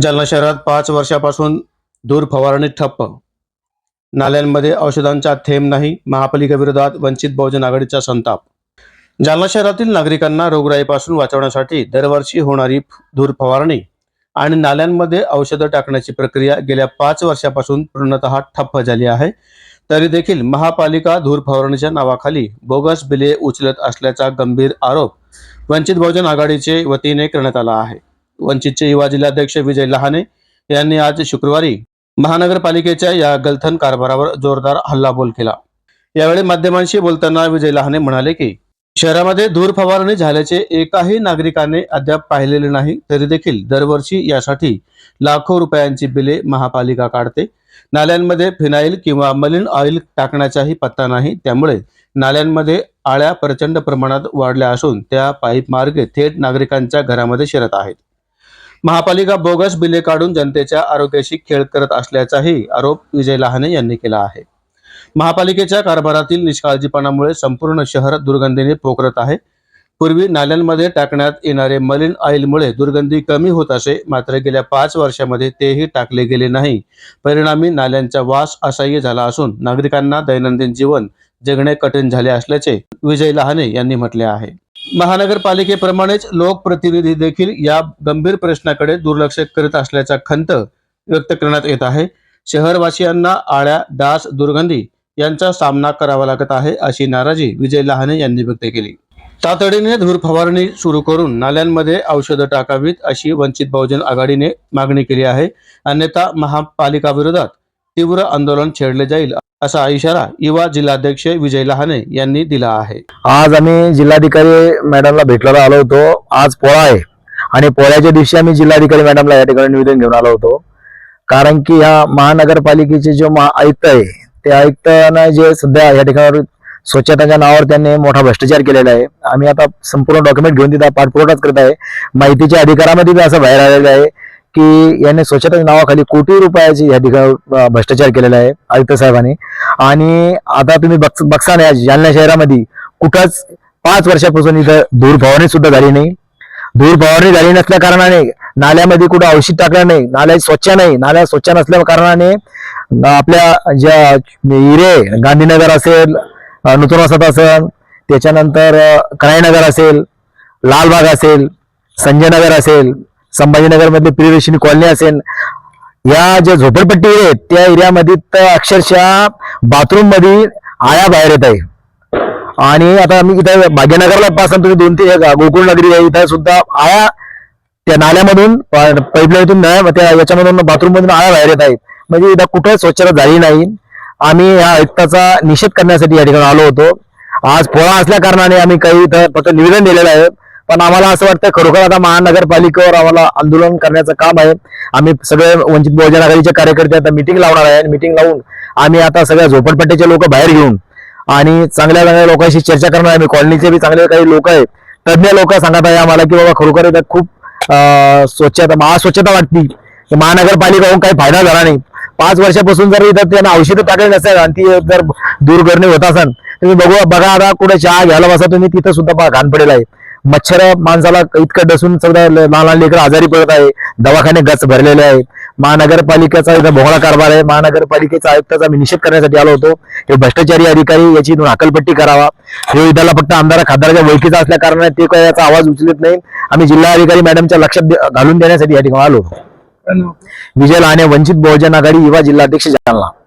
जालना शहरात पाच वर्षापासून दूर फवारणी ठप्प. नाल्यांमध्ये औषधांचा थेंब नाही महापालिकेविरोधात वंचित बहुजन आघाडीचा संताप. जालना शहरातील नागरिकांना रोगराईपासून वाचवण्यासाठी दरवर्षी होणारी धूर फवारणी आणि नाल्यांमध्ये औषधं टाकण्याची प्रक्रिया गेल्या पाच वर्षापासून पूर्णतः ठप्प झाली आहे. तरी देखील महापालिका धूर फवारणीच्या नावाखाली बोगस बिले उचलत असल्याचा गंभीर आरोप वंचित बहुजन आघाडीचे वतीने करण्यात आला आहे. वंचितचे युवा जिल्हाध्यक्ष विजय लहाने यांनी आज शुक्रवारी महानगरपालिकेच्या या गलथन कारभारावर जोरदार हल्लाबोल केला. यावेळी माध्यमांशी बोलताना विजय लहाने म्हणाले की शहरामध्ये धूर फवारणी झाल्याचे एकाही नागरिकाने अद्याप पाहिलेले नाही तरी देखील दरवर्षी यासाठी लाखो रुपयांची बिले महापालिका काढते. नाल्यांमध्ये फिनाईल किंवा मलिन ऑइल टाकण्याचाही पत्ता नाही त्यामुळे नाल्यांमध्ये आळ्या प्रचंड प्रमाणात वाढल्या असून त्या पाईप मार्गे थेट नागरिकांच्या घरामध्ये शिरत आहेत. महापालिका बोगस बिले काढून जनतेच्या आरोग्याशी खेळ करत असल्याचाही आरोप विजय लहाने यांनी केला आहे. महापालिकेच्या कारभारातील निष्काळजीपणामुळे संपूर्ण शहर दुर्गंधीने पोखरत आहे. पूर्वी नाल्यांमध्ये टाकण्यात येणारे मलिन ऑइलमुळे दुर्गंधी कमी होत असे मात्र गेल्या पाच वर्षामध्ये तेही टाकले गेले नाही. परिणामी नाल्यांचा वास असह्य झाला असून नागरिकांना दैनंदिन जीवन जगणे कठीण झाले असल्याचे विजय लहाने यांनी म्हटले आहे. महानगरपालिकेप्रमाणेच लोकप्रतिनिधी देखील या गंभीर प्रश्नाकडे दुर्लक्ष करीत असल्याचा खंत व्यक्त करण्यात येत आहे. शहरवासियांना आळ्या डास दुर्गंधी यांचा सामना करावा लागत आहे अशी नाराजी विजय लहाने यांनी व्यक्त केली. तातडीने धूर फवारणी सुरू करून नाल्यांमध्ये औषधं टाकावीत अशी वंचित बहुजन आघाडीने मागणी केली आहे. अन्यथा महापालिका विरोधात तीव्र आंदोलन छेडले जाईल. असा इशारा युवा जिल्हाध्यक्ष विजय लहाने यांनी दिला आहे. आज आम्ही जिल्हाधिकारी मॅडमला भेटलेला आलो होतो. आज पोळा आहे. आणि पोळ्याच्या दिवशी आम्ही जिल्हाधिकारी मॅडमला या ठिकाणी निवेदन घेऊन आलो होतो. कारण की ह्या महानगरपालिकेचे जे महा आयुक्त आहे ते आयुक्तांना जे सध्या या ठिकाणावर स्वच्छताच्या नावावर त्यांनी मोठा भ्रष्टाचार केलेला आहे. आम्ही आता संपूर्ण डॉक्युमेंट घेऊन तिथं पाठपुरवठाच करत आहे. माहितीच्या अधिकारामध्ये बी असं बाहेर आलेलं आहे. की यांनी स्वच्छता नावाखाली कोटी रुपयाची या ठिकाणी भ्रष्टाचार केलेला आहे आयुक्त साहेबांनी. आणि आता तुम्ही बघ बघसा नाही जालना शहरामध्ये कुठंच पाच वर्षापासून इथं धूर फवारणी सुद्धा झाली नाही. धूर फवारणी झाली नसल्या कारणाने नाल्यामध्ये कुठं औषध टाकलं नाही नाल्या स्वच्छ नाही नाल्या स्वच्छ नसल्या कारणाने आपल्या ज्या हिरे गांधीनगर असेल नूतन वसत असेल त्याच्यानंतर कराईनगर असेल लालबाग असेल संजयनगर असेल संभाजीनगर मधली प्रियदर्शिनी कॉलनी असेल. या ज्या झोपडपट्टी आहेत त्या एरियामध्ये तर अक्षरशः बाथरूम आळ्या बाहेर येत आहे. आणि आता आम्ही इथं भाग्यनगरला पासून तुम्ही दोन ते गोकुळ नगरी आहे इथं सुद्धा आळ्या त्या नाल्यामधून पाईपलाईनतून नळ्या त्या याच्यामधून बाथरूममधून आळ्या बाहेर येत आहेत. म्हणजे इथं कुठं स्वच्छता झाली नाही. आम्ही या आयुक्ताचा निषेध करण्यासाठी या ठिकाणी आलो होतो. आज पोळा असल्या कारणाने आम्ही काही इथं फक्त निवेदन दिलेलं आहे. पण आम्हाला असं वाटतं खरोखर आता महानगरपालिकेवर आम्हाला आंदोलन करण्याचं काम आहे. आम्ही सगळे वंचित बहुजन आघाडीचे कार्यकर्ते आता मिटिंग लावणार आहे मिटिंग लावून आम्ही आता सगळ्या झोपडपट्टीचे लोक बाहेर घेऊन आणि चांगल्या चांगल्या लोकांशी चर्चा करणार आहे. आम्ही कॉलनीचे बी चांगले काही लोक आहेत. तज्ञ लोक सांगत आहे आम्हाला की बाबा खरोखर इथं खूप स्वच्छता महास्वच्छता वाटती. महानगरपालिका होऊन काही फायदा झाला नाही. पाच वर्षापासून जर इथं त्यांना औषधं टाकले नसेल आणि ती जर दूर करणे होत असेल तुम्ही बघू बघा आता कुठे चहा घ्यायला बसा तुम्ही तिथं सुद्धा घाण पडेल आहे. मच्छर माणसाला इतकं डसून ल- लहान लहान लेकरं आजारी पडत आहे. दवाखाने गच भरलेले आहेत. महानगरपालिकेचा इथं भोगळा कारभार आहे. महानगरपालिकेचा आयुक्ताचा मी निषेध करण्यासाठी आलो होतो. हे भ्रष्टाचारी अधिकारी याची इथून हकलपट्टी करावा. हे विधाला फक्त आमदार खासदाराच्या ओळखीचा असल्या कारणाने ते काही याचा आवाज उचलत नाही. आम्ही जिल्हाधिकारी मॅडमच्या लक्षात घालून देण्यासाठी या ठिकाणी आलो होतो. विजय लहाने वंचित बहुजन आघाडी युवा जिल्हाध्यक्ष जालना.